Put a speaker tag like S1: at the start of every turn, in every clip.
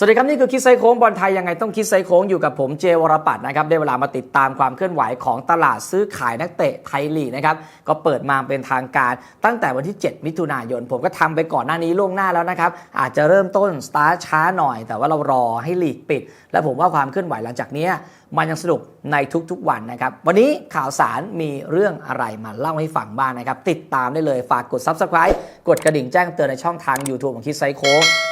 S1: สวัสดีครับ นี่คือคิดไซโค้งบอลไทยยังไงต้องคิดไซโค้งอยู่กับผมเจวรปัตนะครับได้เวลามาติดตามความเคลื่อนไหวของตลาดซื้อขายนักเตะไทยลีกนะครับก็เปิดมาเป็นทางการตั้งแต่วันที่ 7 มิถุนายน ผมก็ทำไปก่อนหน้านี้ล่วงหน้าแล้วนะครับอาจจะเริ่มต้นสตาร์ช้าหน่อย แต่ว่าเรารอให้ลีกปิด และผมว่าความเคลื่อนไหวหลังจากนี้ มันยังสนุกในทุกๆวันนะครับ วันนี้ข่าวสารมีเรื่องอะไรมาเล่าให้ฟังบ้างนะครับ ติดตามได้เลยฝากกด Subscribe กดกระดิ่งแจ้งเตือนในช่องทาง YouTube ของคิดไซโค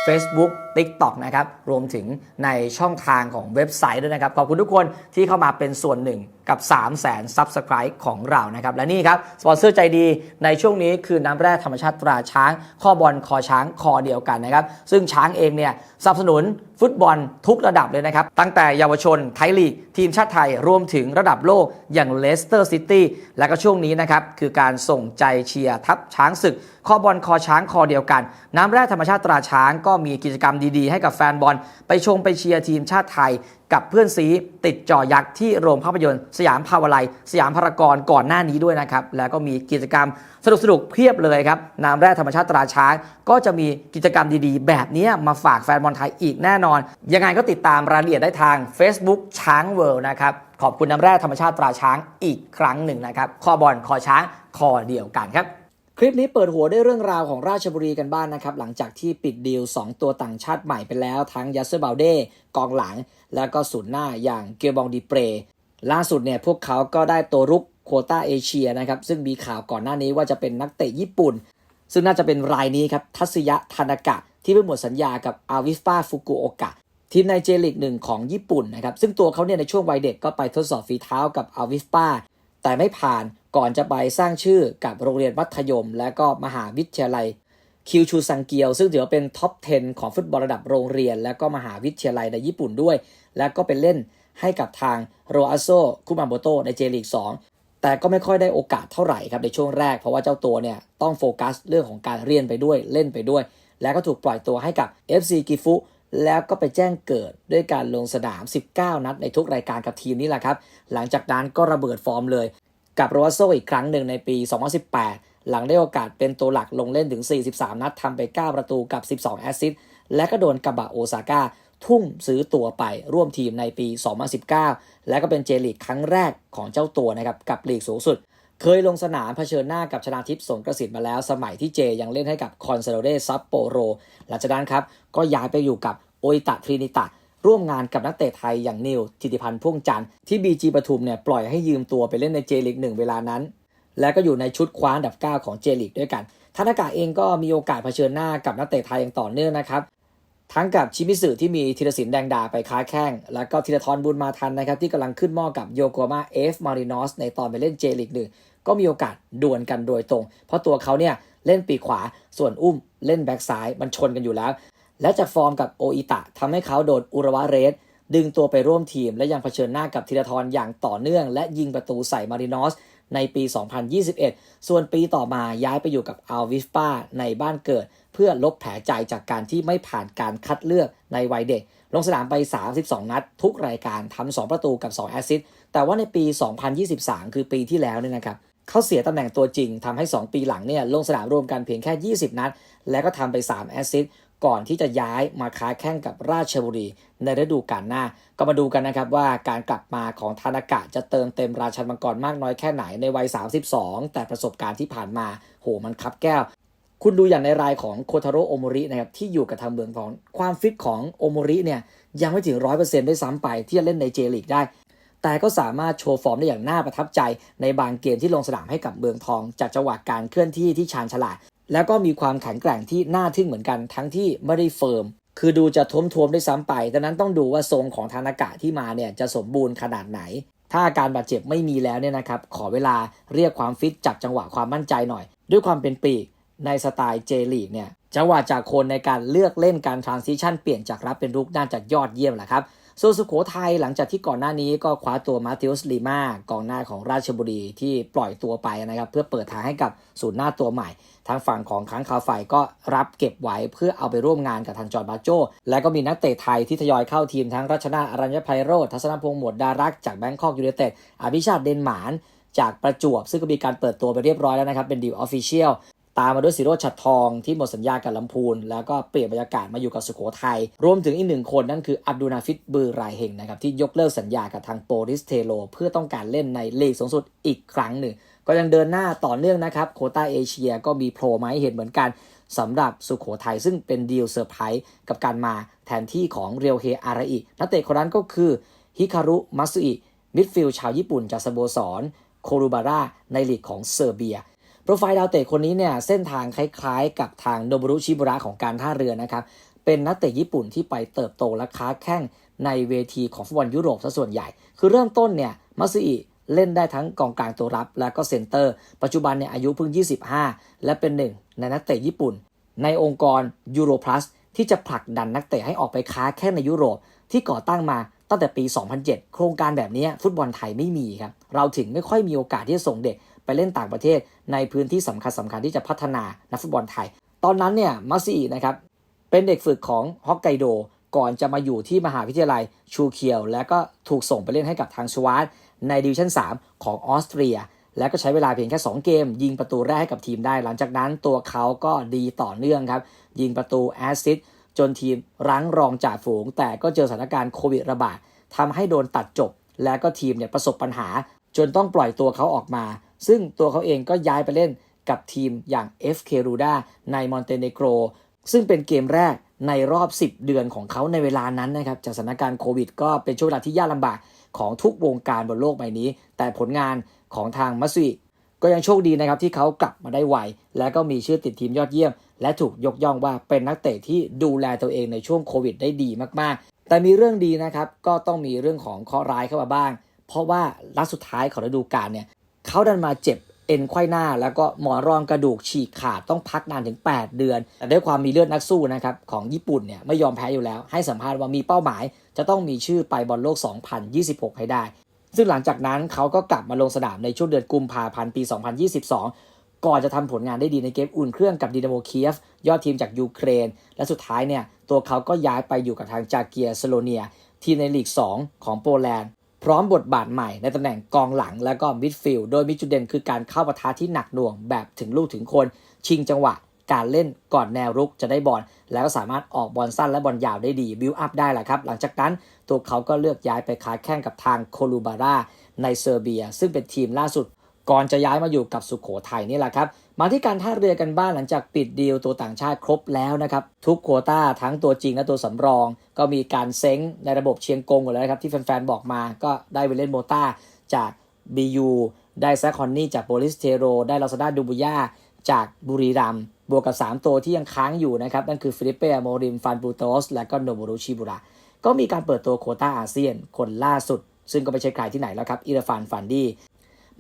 S1: Facebook TikTok นะครับ รวมถึงในช่องทางของเว็บไซต์ด้วยนะครับ ขอบคุณทุกคนที่เข้ามาเป็นส่วนหนึ่ง กับ 3 0 0 0 0 0 Subscribe ของเรานะครับ และนี่ครับสปอนเซอร์ใจดีในช่วงนี้คือน้ำแร่ธรรมชาติตราช้าง ข้อบอลคอช้างคอเดียวกันนะครับ ซึ่งช้างเองเนี่ยสนับสนุนฟุตบอลทุกระดับเลยนะครับ ตั้งแต่เยาวชนไทยลีก ทีมชาติไทยรวมถึงระดับโลกอย่างเลสเตอร์ซิตี้และก็ช่วงนี้นะครับคือการส่งใจเชียร์ทัพช้างศึก ข้อบอลคอช้างคอเดียวกัน น้ำแร่ธรรมชาติตราช้างก็มีกิจกรรมดีๆ ให้กับแฟนบอล ไปชมไปเชียร์ทีมชาติไทย กับเพื่อนซีติดจอยักษ์ที่โรงภาพยนตร์สยามพาวไลยสยามพารากอนก่อนหน้านี้ด้วยนะครับ แล้วก็มีกิจกรรมสนุกๆเพียบเลยครับน้ำแร่ธรรมชาติตราช้าง ก็จะมีกิจกรรมดีๆ แบบนี้มาฝากแฟนบอลไทยอีกแน่นอน ยังไงก็ติดตามรายละเอียดได้ทาง Facebook ช้างเวิลด์นะครับขอบคุณน้ำแร่ธรรมชาติตราช้างอีกครั้งหนึ่งนะครับคอบอลคอช้างคอเดียวกันครับ คลิปนี้เปิดหัวด้วยเรื่องราวของราชบุรีกันบ้างนนะครับ หลังจากที่ปิดดีล 2 ตัวต่างชาติใหม่ไปแล้ว ทั้งยัสเซอร์บาลเดกองหลัง แล้วก็ศูนย์หน้าอย่างเกียบองดีเปรล่าสุดเนี่ยพวกเขาก็ได้ตัวรุกโคต้าเอเชียนะครับซึ่งมีข่าวก่อนหน้านี้ว่าจะเป็นนักเตะญี่ปุ่น ซึ่งน่าจะเป็นรายนี้ครับทัศยะธนากะ ที่เพิ่งหมดสัญญากับอาวิสปาฟุกุโอกะทีมในเจลิกหนึ่งของญี่ปุ่นนะครับซึ่งตัวเขาเนี่ยในช่วงวัยเด็กก็ไปทดสอบฝีเท้ากับอาวิสปา แต่ไม่ผ่านก่อนจะไปสร้างชื่อกับโรงเรียนมัธยม และก็มหาวิทยาลัยคิวชูซังเกียว ซึ่งถือว่าเป็นท็อป 10 ของฟุตบอลระดับโรงเรียน และก็มหาวิทยาลัยในญี่ปุ่นด้วย และก็เป็นเล่นให้กับทางโรอาโซคุมาโมโตในเจลีก2แต่ก็ไม่ค่อยได้โอกาสเท่าไหร่ครับในช่วงแรก เพราะว่าเจ้าตัวเนี่ยต้องโฟกัสเรื่องของการเรียนไปด้วยเล่นไปด้วย แล้วก็ถูกปล่อยตัวให้กับ FC กิฟุ แล้วก็ไปแจ้งเกิดด้วยการลงสนาม 19 นัดในทุกรายการกับทีมนี้แหละครับ หลังจากนั้นก็ระเบิดฟอร์มเลย กับโรวัสโซอีกครั้งหนึ่งในปี 2018 หลังได้โอกาสเป็นตัวหลักลงเล่นถึง 43 นัดทำไป 9 ประตูกับ 12 แอสซิสต์และก็โดนกาบะโอซาก้าทุ่มซื้อตัวไปร่วมทีมในปี 2019 และก็เป็นเจลีกครั้งแรกของเจ้าตัวนะครับกับลีกสูงสุด เคยลงสนามเผชิญหน้ากับชนาทิพย์สงกระสินมาแล้ว สมัยที่เจยังเล่นให้กับคอนเซโดเรซัปโปโรหลังจากนั้นครับ ก็ย้ายไปอยู่กับโออิตะทรินิตะ ร่วมงานกับนักเตะไทยอย่างนิวทิติพันธ์พ่วงจันทร์ที่บีจีปทุมเนี่ยปล่อยให้ยืมตัวไปเล่นในเจลีกหนึ่งเวลานั้น และก็อยู่ในชุดคว้าอันดับ 9 ของเจลีกด้วยกันธนากาเองก็มีโอกาสเผชิญหน้ากับนักเตะไทยอย่างต่อเนื่องนะครับ ทั้งกับชิมิสึที่มีธีรศิลป์แดงดาไปค้าแข้ง แล้วก็ธีรทรบุญมาทันนะครับที่กำลังขึ้นหม้อกับโยโกมาเอฟมารินอสในตอนไปเล่นเจลีกหนึ่งก็มีโอกาสดวลกันโดยตรง เพราะตัวเขาเนี่ยเล่นปีกขวาส่วนอุ้มเล่นแบ็กซ้ายมันชนกันอยู่แล้ว และจากฟอร์มกับโออิตะทำให้เขาโดนอุระวะเรสดึงตัวไปร่วมทีม และยังเผชิญหน้ากับธีรทรอย่างต่อเนื่อง และยิงประตูใส่มารินอส ในปี 2021 ส่วนปีต่อมาย้ายไปอยู่กับอัลวิสปาในบ้านเกิด เพื่อลบแผลใจจากการที่ไม่ผ่านการคัดเลือกในวัยเด็ก ลงสนามไป 32 นัด ทุกรายการทำ2ประตูกับ 2 แอสซิสต์แต่ว่าในปี 2023 คือปีที่แล้วเนี่ยนะครับเขาเสียตำแหน่งตัวจริงทำให้ 2 ปีหลังเนี่ยลงสนามรวมกันเพียงแค่ 20 นัด และก็ทำไป 3 แอสซิสต์ ก่อนที่จะย้ายมาค้าแข่งกับราชบุรีในฤดูกาลหน้า ก็มาดูกันนะครับว่าการกลับมาของธนากะจะเติมเต็มราชันมังกรมากน้อยแค่ไหนในวัย 32 แต่ประสบการณ์ที่ผ่านมาโหมันคับแก้ว คุณดูอย่างในรายของโคทาโร่โอโมรินะครับที่อยู่กับทางเมืองทอง ความฟิตของโอโมริเนี่ยยังไม่ถึง 100%ด้วยซ้ำไปที่จะเล่นในเจลีกได้แต่ก็สามารถโชว์ฟอร์มได้อย่างน่าประทับใจในบางเกมที่ลงสนามให้กับเมืองทอง จากจังหวะการเคลื่อนที่ที่ชาญฉลาด แล้วก็มีความแข็งแกร่งที่น่าทึ่งเหมือนกันทั้งที่ไม่ได้เฟิร์ม คือดูจะท้มทวมๆด้ซ้ำไปดังนั้นต้องดูว่าทรงของธนากะที่มาเนี่ยจะสมบูรณ์ขนาดไหน ถ้าอาการบาดเจ็บไม่มีแล้วเนี่ยนะครับ ขอเวลาเรียกความฟิตจับจังหวะความมั่นใจหน่อย ด้วยความเป็นปีกในสไตล์เจลีกเนี่ยจังหวะจากคนในการเลือกเล่นการทรานซิชันเปลี่ยนจากรับเป็นรุกน่าจะยอดเยี่ยมแหละครับส่วนสุโขทัยหลังจากที่ก่อนหน้านี้ก็คว้าตัวมาติอุสลีมากองหน้าของราชบุรีที่ปล่อยตัวไปนะครับ เพื่อเปิดทางให้กับศูนย์หน้าตัวใหม่ ทางฝั่งของค้างคาไฟก็รับเก็บไว้เพื่อเอาไปร่วมงานกับทางจอร์นบาโจ และก็มีนักเตะไทยที่ทยอยเข้าทีมทั้งรัชนาอรัญญภัยโรธทัศนพงษ์หมวดดารักษ์จากแบงคอกยูไนเต็ดอภิชาติเดนหมานจากประจวบ ซึ่งก็มีการเปิดตัวไปเรียบร้อยแล้วนะครับ เป็นดีลออฟฟิเชียลตามมาด้วยสิโรจน์ฉัดทองที่หมดสัญญากับลำพูน แล้วก็เปลี่ยนบรรยากาศมาอยู่กับสุโขทัยรวมถึงอีกหนึ่งคนนั่นคืออับดุลนาฟิตบือรายเฮงนะครับที่ยกเลิกสัญญากับทางโปริสเทโลเพื่อต้องการเล่นในลีกสูงสุดอีกครั้งหนึ่ง ก็ยังเดินหน้าต่อเนื่องนะครับ โคต้าเอเชียก็มีโผล่มาให้เห็นเหมือนกันสำหรับสุโขทัยซึ่งเป็นดีลเซอร์ไพรส์กับการมาแทนที่ของเรียวเฮอาราอินักเตะคนนั้นก็คือฮิคารุมัตสึอิมิดฟิลด์ชาวญี่ปุ่นจากสโมสรโครูบาร่าในลีกของเซอร์เบีย โปรไฟล์ดาวเตะคนนี้เนี่ยเส้นทางคล้ายๆ กับทางโนบุรุชิบุระของการท่าเรือนะครับ เป็นนักเตะญี่ปุ่นที่ไปเติบโตและค้าแข้งในเวทีของฟุตบอลยุโรปซะส่วนใหญ่ คือเริ่มต้นเนี่ยมัตสึอิ เล่นได้ทั้งกองกลางตัวรับ และก็เซนเตอร์ ปัจจุบันเนี่ยอายุเพิ่ง 25 และเป็นหนึ่งในนักเตะญี่ปุ่น ในองค์กรยูโรพลัสที่จะผลักดันนักเตะให้ออกไปค้าแข้งในยุโรป ที่ก่อตั้งมาตั้งแต่ปี 2007 โครงการแบบนี้ฟุตบอลไทยไม่มีครับ เราถึงไม่ค่อยมีโอกาสที่จะส่งเด็กไปเล่นต่างประเทศ ในพื้นที่สำคัญสำคัญที่จะพัฒนานักฟุตบอลไทย ตอนนั้นเนี่ยมัสซีนะครับเป็นเด็กฝึกของฮอกไกโดก่อนจะมาอยู่ที่มหาวิทยาลัยชูเคียว แล้วก็ถูกส่งไปเล่นให้กับทางชวาร์ ในดิวิชั่น 3 ของออสเตรีย แล้วก็ใช้เวลาเพียงแค่ 2 เกม ยิงประตูแรกให้กับทีมได้ หลังจากนั้นตัวเขาก็ดีต่อเนื่องครับ ยิงประตูแอสซิสต์จนทีมรั้งรองจ่าฝูง แต่ก็เจอสถานการณ์โควิดระบาดทำให้โดนตัดจบ แล้วก็ทีมเนี่ยประสบปัญหา จนต้องปล่อยตัวเขาออกมา ซึ่งตัวเขาเองก็ย้ายไปเล่นกับทีมอย่าง FK r u d a ในมอนเตเนโกรซึ่งเป็นเกมแรกในรอบ 10 เดือนของเขาในเวลานั้นนะครับจากสถานการณ์โควิดก็เป็นช่วงเวลาที่ยากลำบาก ของทุกวงการบนโลกใบนี้ แต่ผลงานของทางมัสซุก็ยังโชคดีนะครับที่เขากลับมาได้ไว และก็มีชื่อติดทีมยอดเยี่ยม และถูกยกย่องว่าเป็นนักเตะที่ดูแลตัวเองในช่วงโควิดได้ดีมากๆ แต่มีเรื่องดีนะครับ ก็ต้องมีเรื่องของข้อร้ายเข้ามาบ้าง เพราะว่าลัดสุดท้ายของฤดูกาลเนี่ยเขาดันมาเจ็บ เอ็นไขว้หน้า แล้วก็หมอนรองกระดูกฉีกขาดต้องพักนานถึง 8 เดือน แต่ด้วยความมีเลือดนักสู้นะครับของญี่ปุ่นเนี่ยไม่ยอมแพ้อยู่แล้ว ให้สัมภาษณ์ว่ามีเป้าหมาย จะต้องมีชื่อไปบอลโลก 2026 ให้ได้ ซึ่งหลังจากนั้นเขาก็กลับมาลงสนามในช่วงเดือนกุมภาพันธ์ปี 2022 ก่อนจะทำผลงานได้ดีในเกมอุ่นเครื่องกับดินาโมเคียฟยอดทีมจากยูเครน และสุดท้ายเนี่ยตัวเขาก็ย้ายไปอยู่กับทางจากเกียร์สโลเนียทีมในลีก 2 ของโปแลนด์ พร้อมบทบาทใหม่ในตำแหน่งกองหลังและก็มิดฟิลด์โดยมีจุดเด่นคือการเข้าปะทะที่หนักหน่วงแบบถึงลูกถึงคน ชิงจังหวะ การเล่นก่อนแนวรุกจะได้บอลแล้วก็สามารถออกบอลสั้นและบอลยาวได้ดีบิวอัพได้แหละครับ หลังจากนั้นตัวเขาก็เลือกย้ายไปค้าแข่งกับทางโคลูบาร่าในเซอร์เบีย ซึ่งเป็นทีมล่าสุดก่อนจะย้ายมาอยู่กับสุขโขทัยนี่แหละครับ มาที่การท่าเรือกันบ้างหลังจากปิดดีลตัวต่างชาติครบแล้วนะครับ ทุกโควต้าทั้งตัวจริงและตัวสำรอง ก็มีการเซ้งในระบบเชียงกงหมดแล้วครับที่แฟนๆบอกมาก็ได้ไปเล่นโมต้าจาก BU ได้แซคคอนนี่จากโปลิสเทโร ได้ลาซาด้าดูบุย่าจากบุรีรัมบวกกับ 3 ตัวที่ยังค้างอยู่นะครับ นั่นคือฟิลิปเป้โมริมฟันบูโตส และก็โนบุรุชิบุระก็มีการเปิดตัวโควต้าอาเซียนคนล่าสุด ซึ่งก็ไม่ใช่ใครที่ไหนแล้วครับอิราฟานฟันดี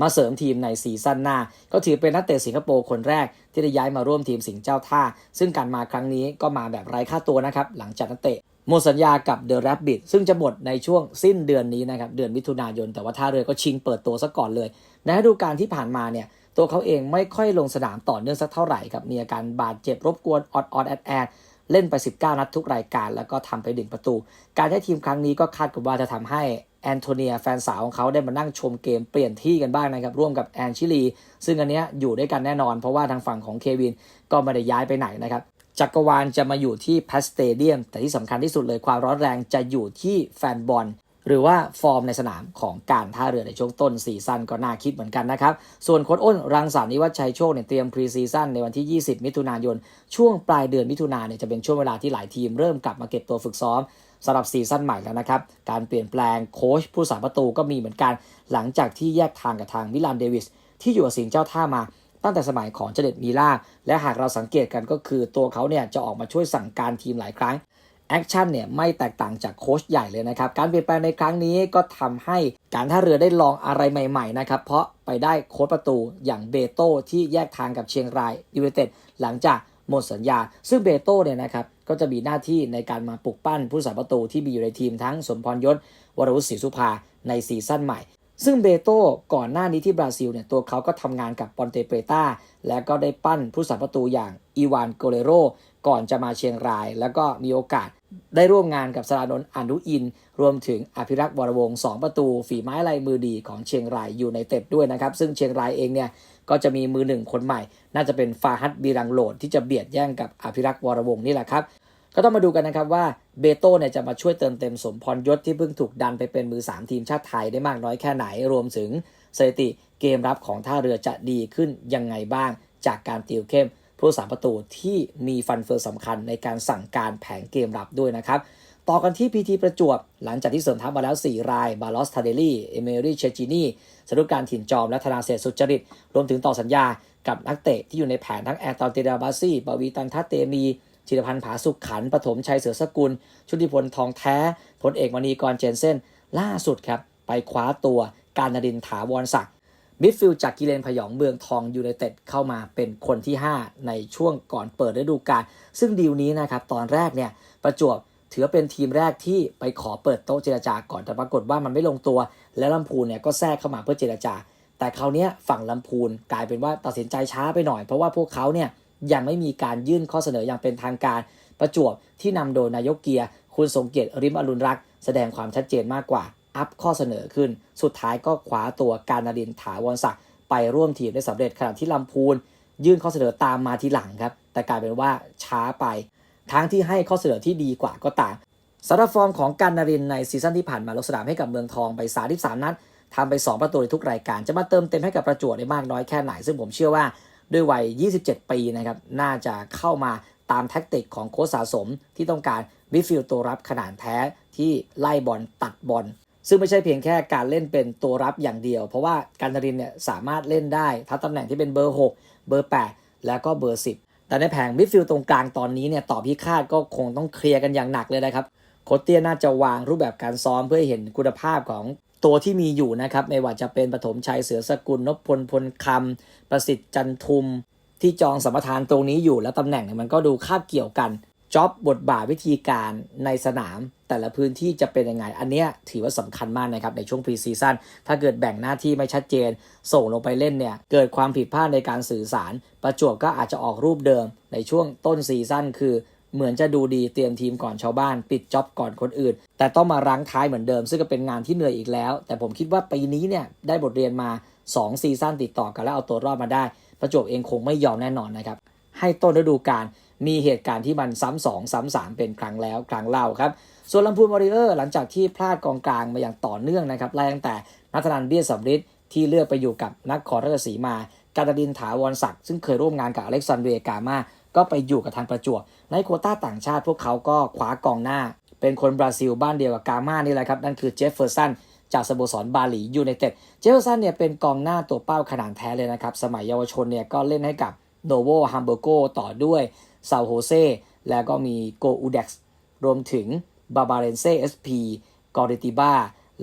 S1: มาเสริมทีมในซีซั่นหน้า ก็ถือเป็นนักเตะสิงคโปร์คนแรกที่ได้ย้ายมาร่วมทีมสิงห์เจ้าท่า ซึ่งการมาครั้งนี้ก็มาแบบไร้ค่าตัวนะครับ หลังจากนักเตะหมดสัญญากับเดอะแรบบิทซึ่งจะหมดในช่วงสิ้นเดือนนี้นะครับ เดือนมิถุนายน แต่ว่าท่าเรือก็ชิงเปิดตัวซะก่อนเลย ในฤดูกาลที่ผ่านมาเนี่ย ตัวเขาเองไม่ค่อยลงสนามต่อเนื่องสักเท่าไหร่ครับมีอาการบาดเจ็บรบกวนออดออดแอดแอดเล่นไป 19 นัดทุกรายการ แล้วก็ทำไปดึงประตู การให้ทีมครั้งนี้ก็คาดกันว่าจะทำให้ แอนโทเนียแฟนสาวของเขาได้มานั่งชมเกมเปลี่ยนที่กันบ้างนะครับ ร่วมกับแอนชิลี ซึ่งอันนี้อยู่ด้วยกันแน่นอน เพราะว่าทางฝั่งของเควินก็ไม่ได้ย้ายไปไหนนะครับจักรวาลจะมาอยู่ที่แพสเตเดียม แต่ที่สำคัญที่สุดเลยความร้อนแรงจะอยู่ที่แฟนบอล หรือว่าฟอร์มในสนามของการท่าเรือในช่วงต้นซีซั่นก็น่าคิดเหมือนกันนะครับ ส่วนโค้ชอ้นรังสรรค์นิวัชชัยโชคเนี่ยเตรียมพรีซีซั่นในวันที่ 20 มิถุนายน ช่วงปลายเดือนมิถุนายนเนี่ยจะเป็นช่วงเวลาที่หลายทีมเริ่มกลับมาเก็บตัวฝึกซ้อมสำหรับซีซั่นใหม่แล้วนะครับ การเปลี่ยนแปลงโค้ชผู้สาประตูก็มีเหมือนกัน หลังจากที่แยกทางกับทางวิลานเดวิสที่อยู่กับสิงเจ้าท่ามาตั้งแต่สมัยของเจเด็ดมีล่า และหากเราสังเกตกันก็คือตัวเขาเนี่ยจะออกมาช่วยสั่งการทีมหลายครั้ง แอคชั่นเนี่ยไม่แตกต่างจากโค้ชใหญ่เลยนะครับ การเปลี่ยนแปลงในครั้งนี้ก็ทำให้การท่าเรือได้ลองอะไรใหม่ๆนะครับ เพราะไปได้โค้ชประตูอย่างเบโต้ที่แยกทางกับเชียงรายยูไนเต็ดหลังจากหมดสัญญา ซึ่งเบโต้เนี่ยนะครับก็จะมีหน้าที่ในการมาปลุกปั้นผู้สาประตูที่มีอยู่ในทีมทั้งสมพรยศวรวุฒิศรีสุภาในซีซั่นใหม่ ซึ่งเบโต้ก่อนหน้านี้ที่บราซิลเนี่ยตัวเขาก็ทำงานกับปอนเตเปตาและก็ได้ปั้นผู้สาประตูอย่างอีวานโกเลโรก่อนจะมาเชียงราย แล้วก็มีโอกาสได้ร่วมงานกับสรานนท์อนุอิน รวมถึงอภิรักษ์วรวงศ์สองประตู ฝีไม้ลายมือดีของเชียงรายอยู่ในเต็ดด้วยนะครับ ซึ่งเชียงรายเองเนี่ยก็จะมีมือหนึ่งคนใหม่ น่าจะเป็นฟาฮัดบีรังโหลดที่จะเบียดแย่งกับอภิรักษ์วรวงศ์นี่แหละครับ ก็ต้องมาดูกันนะครับว่าเบโต้เนี่ยจะมาช่วยเติมเต็มสมพรยศที่เพิ่งถูกดันไปเป็นมือ 3 ทีมชาติไทยได้มากน้อยแค่ไหน รวมถึงสถิติเกมรับของท่าเรือจะดีขึ้นยังไงบ้าง จากการติวเข้มผู้สาประตูที่มีฟันเฟืองสำคัญในการสั่งการแผนเกมรับด้วยนะครับต่อกันที่พีทีประจวบ หลังจากที่เสริมทัพมาแล้ว 4 ราย บาลอสทาเดลี่ เอเมรี่เชจินีสรุปการถิ่นจอม และธนาเศรษสุจริต รวมถึงต่อสัญญากับนักเตะที่อยู่ในแผนทั้งแอร์ตอนเตดาบาซี่ปวีตันทัตเตมี จิรพันธ์ผาสุขขันปฐมชัยเสือสกุล ชุติพลทองแท้พลเอกมณีกรเจนเซนล่าสุดครับ ไปคว้าตัวการนดินถาวรศักดิ์มิดฟิลจากกิเลนพยองเมืองทองยูไนเต็ดเข้ามาเป็นคนที่ 5 ในช่วงก่อนเปิดฤดูกาลซึ่งดีลนี้นะครับ ตอนแรกเนี่ยประจวบถือเป็นทีมแรกที่ไปขอเปิดโต๊ะเจรจาก่อนแต่ปรากฏว่ามันไม่ลงตัว แล้วลำพูนเนี่ยก็แทรกเข้ามาเพื่อเจรจา แต่คราวนี้ฝั่งลำพูนกลายเป็นว่าตัดสินใจช้าไปหน่อย เพราะว่าพวกเขาเนี่ย ยังไม่มีการยื่นข้อเสนออย่างเป็นทางการ ประจวบที่นำโดยนายกเกียร์ คุณสมเกียรติริมอรุณรักษ์แสดงความชัดเจนมากกว่า อัพข้อเสนอขึ้น สุดท้ายก็คว้าตัวการนารินถาวรศักดิ์ไปร่วมทีมได้สำเร็จขณะที่ลำพูน ยื่นข้อเสนอตามมาทีหลังครับ แต่กลายเป็นว่าช้าไป ทั้งที่ให้ข้อเสนอที่ดีกว่าก็ตามสารฟอร์มของการนารินในซีซั่นที่ผ่านมาลงสนามให้กับเมืองทองไป 33 นัดทำไป 2 ประตูในทุกรายการ จะมาเติมเต็มให้กับประจวบได้มากน้อยแค่ไหน ซึ่งผมเชื่อว่า ด้วยวัย 27 ปีนะครับน่าจะเข้ามาตามแท็กติกของโค้ชสะสมที่ต้องการมิดฟิลด์ตัวรับขนาดแท้ที่ไล่บอลตัดบอลซึ่งไม่ใช่เพียงแค่การเล่นเป็นตัวรับอย่างเดียว เพราะว่าการนารินเนี่ยสามารถเล่นได้ทั้งตำแหน่งที่เป็นเบอร์ 6 เบอร์ 8 แล้วก็เบอร์ 10 แต่ในแผงมิดฟิลด์ตรงกลางตอนนี้เนี่ยต่อพิฆาตก็คงต้องเคลียร์กันอย่างหนักเลยนะครับโคชเตียน่าจะวางรูปแบบการซ้อมเพื่อเห็นคุณภาพของ ตัวที่มีอยู่นะครับ ไม่ว่าจะเป็นปฐมชัยเสือสกุลนพพลพลคำประสิทธิ์จันทุม ที่จองสัมปทานตรงนี้อยู่แล้วตำแหน่งเนี่ยมันก็ดูคาบเกี่ยวกันจ็อบบทบาทวิธีการในสนาม แต่ละพื้นที่จะเป็นยังไง อันเนี้ยถือว่าสำคัญมากนะครับในช่วงพรีซีซั่นถ้าเกิดแบ่งหน้าที่ไม่ชัดเจน ส่งลงไปเล่นเนี่ย เกิดความผิดพลาดในการสื่อสาร ประจวบก็อาจจะออกรูปเดิมในช่วงต้นซีซั่นคือ เหมือนจะดูดีเตรียมทีมก่อนชาวบ้าน ปิดจ็อบก่อนคนอื่น แต่ต้องมารั้งท้ายเหมือนเดิม ซึ่งก็เป็นงานที่เหนื่อยอีกแล้ว แต่ผมคิดว่าปีนี้เนี่ยได้บทเรียนมา 2 ซีซั่นติดต่อกันแล้วเอาตัวรอดมาได้ ประจวบเองคงไม่ยอมแน่นอนนะครับ ให้ต้นฤดูกาลมีเหตุการณ์ที่มันซ้ำสองซ้ำสามเป็นครั้งแล้วครั้งเล่าครับส่วนลำพูนวอริเออร์หลังจากที่พลาดกองกลางมาอย่างต่อเนื่องนะครับไล่ตั้งแต่นัทนันเบี้ยสำริดที่เลือกไปอยู่กับนักขอราชสีมา การดินถาวรศักดิ์ซึ่งเคยร่วมงานกับอเล็กซานเดรียกามา ก็ไปอยู่กับทางประจวบในโคต้าต่างชาติพวกเขาก็คว้ากองหน้า เป็นคนบราซิลบ้านเดียวกับกามานี่แหละครับนั่นคือเจฟเฟอร์สันจากสโมสรบาหลียูไนเต็ดเจฟเฟอร์สันเนี่ยเป็นกองหน้าตัวเป้าขนาดแท้เลยนะครับ สมัยเยาวชนเนี่ยก็เล่นให้กับโนโวฮัมเบอร์โกต่อด้วยซาโฮเซแล้วก็มีโกอูเด็กซ์รวมถึงบาบาเรนเซเอสพีกอริติบ้า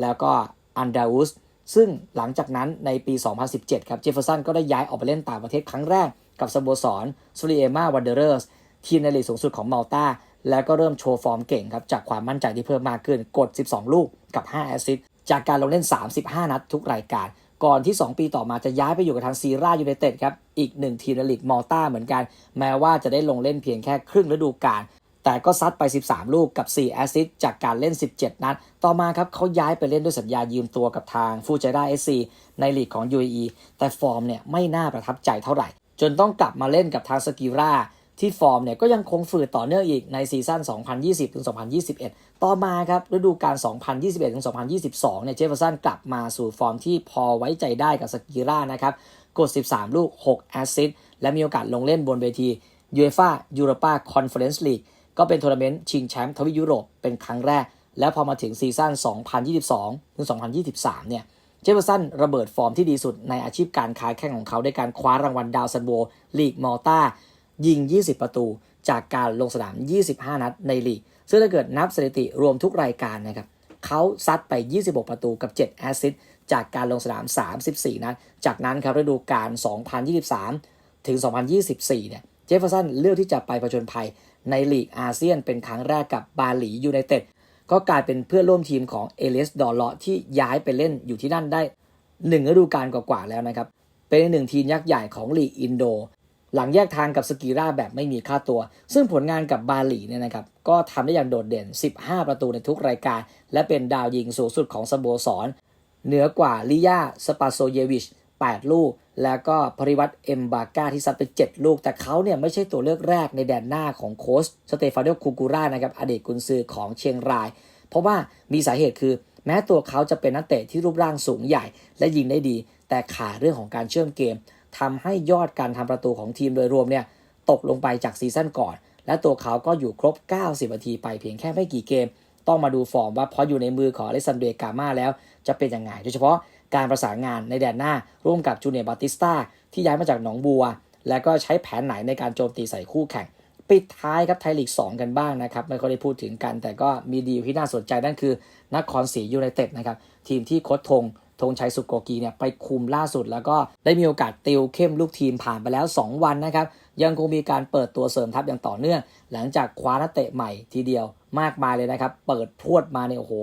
S1: แล้วก็อันดาอุสซึ่งหลังจากนั้นในปี 2017 ครับ เจฟเฟอร์สันก็ได้ย้ายออกไปเล่นต่างประเทศครั้งแรก กับสโมสรซูริเอมาวันเดอร์เรสทีมในลีกสูงสุดของมาลตาแล้วก็เริ่มโชว์ฟอร์มเก่งครับ จากความมั่นใจที่เพิ่มมากขึ้นกด 12 ลูกกับ 5 แอสซิสต์จากการลงเล่น 35 นัดทุกรายการ ก่อนที่ 2 ปีต่อมาจะย้ายไปอยู่กับทางซีรายูไนเต็ดครับ อีกหนึ่งทีมในลีกมอลตาเหมือนกัน แม้ว่าจะได้ลงเล่นเพียงแค่ครึ่งฤดูกาลแต่ก็ซัดไป 13 ลูกกับ 4 แอสซิสต์จากการเล่น 17 นัด ต่อมาครับเขาย้ายไปเล่นด้วยสัญญายืมตัวกับทางฟูเจด้าเอสซีในลีกของ UAE แต่ฟอร์มเนี่ยไม่น่าประทับใจเท่าไหร่ จนต้องกลับมาเล่นกับทางสกิราที่ฟอร์มเนี่ยก็ยังคงฝืดต่อเนื่องอีกในซีซั่น 2020-2021 ต่อมาครับฤดูกาล 2021-2022 เนี่ยเจฟเฟอร์สันกลับมาสู่ฟอร์มที่พอไว้ใจได้กับสกิรานะครับ กด 13 ลูก 6 แอสซิสต์และมีโอกาสลงเล่นบนเวที UEFA Europa Conference League ก็เป็นทัวร์นาเมนต์ชิงแชมป์ทวีปยุโรปเป็นครั้งแรก แล้วพอมาถึงซีซั่น 2022-2023 เนี่ย เจฟเฟอร์สันระเบิดฟอร์มที่ดีสุดในอาชีพการค้าแข่งของเขาด้วยการคว้ารางวัลดาวซันโวลีกมอลตายิง 20 ประตู จากการลงสนาม 25 นัดในลีก ซึ่งถ้าเกิดนับสถิติรวมทุกรายการนะครับเขาซัดไป 26 ประตูกับ 7 แอสซิสต์จากการลงสนาม 34 นัด จากนั้นครับฤดูกาล 2023 ถึง 2024 เนี่ย เจฟเฟอร์สันเลือกที่จะไปผจญภัยในลีกอาเซียนเป็นครั้งแรกกับบาหลียูไนเต็ด ก็กลายเป็นเพื่อนร่วมทีมของเอเลสดอลเลาะที่ย้ายไปเล่นอยู่ที่นั่นได้หนึ่งฤดูกาลกว่าๆแล้วนะครับ เป็นหนึ่งทีมยักษ์ใหญ่ของลีกอินโด หลังแยกทางกับสกีราแบบไม่มีค่าตัว ซึ่งผลงานกับบาหลีเนี่ยนะครับก็ทำได้อย่างโดดเด่น 15 ประตูในทุกรายการ และเป็นดาวยิงสูงสุดของสโมสรเหนือกว่าลิยาสปาโซเยวิช 8 ลูก แล้วก็พริวัตเอ็มบาก้าที่ซัดไป 7 ลูก แต่เขาเนี่ยไม่ใช่ตัวเลือกแรกในแดนหน้าของโค้ชสเตฟานโดคูกูร่านะครับอดีตกุนซือของเชียงราย เพราะว่ามีสาเหตุคือ แม้ตัวเขาจะเป็นนักเตะที่รูปร่างสูงใหญ่ และยิงได้ดี แต่ขาดเรื่องของการเชื่อมเกมทำให้ยอดการทำประตูของทีมโดยรวมเนี่ยตกลงไปจากซีซั่นก่อน และตัวเขาก็อยู่ครบ 90 นาทีไปเพียงแค่ไม่กี่เกม ต้องมาดูฟอร์มว่าพออยู่ในมือของอเลซานเดรกามาแล้วจะเป็นยังไงโดยเฉพาะ การประสานงานในแดนหน้า ร่วมกับจูเนียร์บาติสตาที่ย้ายมาจากหนองบัว แล้วก็ใช้แผนไหนในการโจมตีใส่คู่แข่ง ปิดท้ายครับไทยลีก 2 กันบ้างนะครับ ไม่ค่อยได้พูดถึงกัน แต่ก็มีดีลที่น่าสนใจนั่นคือนครศรียูไนเต็ดนะครับทีมที่โค้ชธงธงชัยสุโกกีเนี่ยไปคุมล่าสุด แล้วก็ได้มีโอกาสติวเข้มลูกทีมผ่านไปแล้ว 2 วันนะครับยังคงมีการเปิดตัวเสริมทัพอย่างต่อเนื่อง หลังจากคว้านักเตะใหม่ทีเดียวมากมายเลยนะครับ เปิดพรวดมาเนี่ยโอ้โห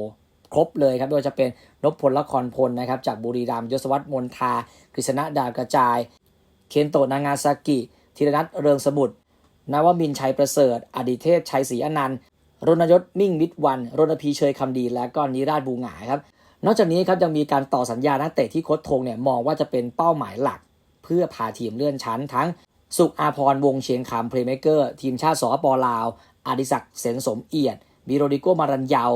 S1: ครบเลยครับโดยจะเป็นนพพลละครพลนะครับจากบุรีรัมย์ยศวัตรมนทากฤษณะดาวกระจาย เคนโตะนางาซากิ ธีรนัทเริงสมุทรนวมินชัยประเสริฐ อดิเทพชัยศรีอนันต์รณยศมิ่งมิตรวันรณพีเชยคำดี และก็นิราชบูงาครับนอกจากนี้ครับยังมีการต่อสัญญานักเตะที่โค้ชทงเนี่ยมองว่าจะเป็นเป้าหมายหลัก เพื่อพาทีมเลื่อนชั้นทั้งสุขอาพรวงเชียงคำเพลย์เมเกอร์ ทีมชาติสปลาวอดิศักดิ์เสนสมเอียดบิโรดิโกมารันยาว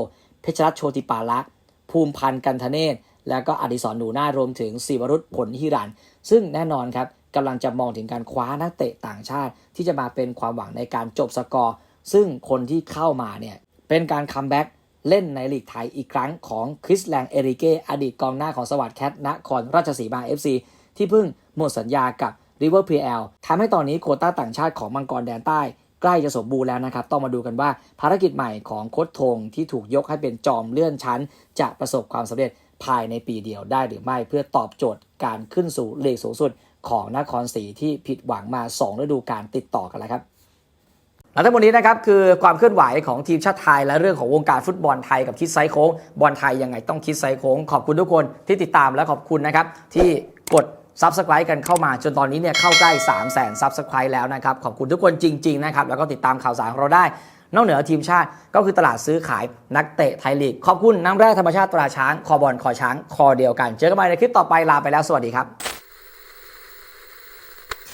S1: เพชรรัตนโชติปาลักษ์ภูมิพันธ์กันธเนศแล้วก็อดิศรหนูหน้ารวมถึงศิวรุษผลฮิรัน ซึ่งแน่นอนครับกำลังจะมองถึงการคว้านักเตะต่างชาติ ที่จะมาเป็นความหวังในการจบสกอร์ ซึ่งคนที่เข้ามาเนี่ยเป็นการคัมแบ็กเล่นในลีกไทยอีกครั้งของคริสแลงเอริเกอดีตกองหน้าของสวัสด์แคทนครราชสีมา FC ที่เพิ่งหมดสัญญากับ River PL ทำให้ตอนนี้โคต้าต่างชาติของมังกรแดนใต้ ใกล้จะสมบูรณ์แล้วนะครับ ต้องมาดูกันว่าภารกิจใหม่ของโค้ชทงที่ถูกยกให้เป็นจอมเลื่อนชั้น จะประสบความสำเร็จภายในปีเดียวได้หรือไม่เพื่อตอบโจทย์การขึ้นสู่เลกสูงสุดของนครศรีที่ผิดหวังมา 2 ฤดูกาลติดต่อกันแล้วครับและทั้งหมดนี้นะครับคือความเคลื่อนไหวของทีมชาติไทย และเรื่องของวงการฟุตบอลไทยกับคิดไซส์โค้งบอลไทยยังไงต้องคิดไซส์โค้งขอบคุณทุกคนที่ติดตามและขอบคุณนะครับที่กด ซับสไครต์กันเข้ามา จนตอนนี้เนี่ยเข้าใกล้ 3 0 0 0 0 0ซับสไครต์แล้วนะครับ ขอบคุณทุกคนจริง ๆ นะครับ แล้วก็ติดตามข่าวสารของเราได้ นอกเหนือทีมชาติก็คือตลาดซื้อขายนักเตะไทยลีก ขอบคุณน้ำแร่ธรรมชาติตราช้าง คอบอลคอช้าง คอเดียวกัน เจอกันใหม่ในคลิปต่อไปลาไปแล้วสวัสดีครับ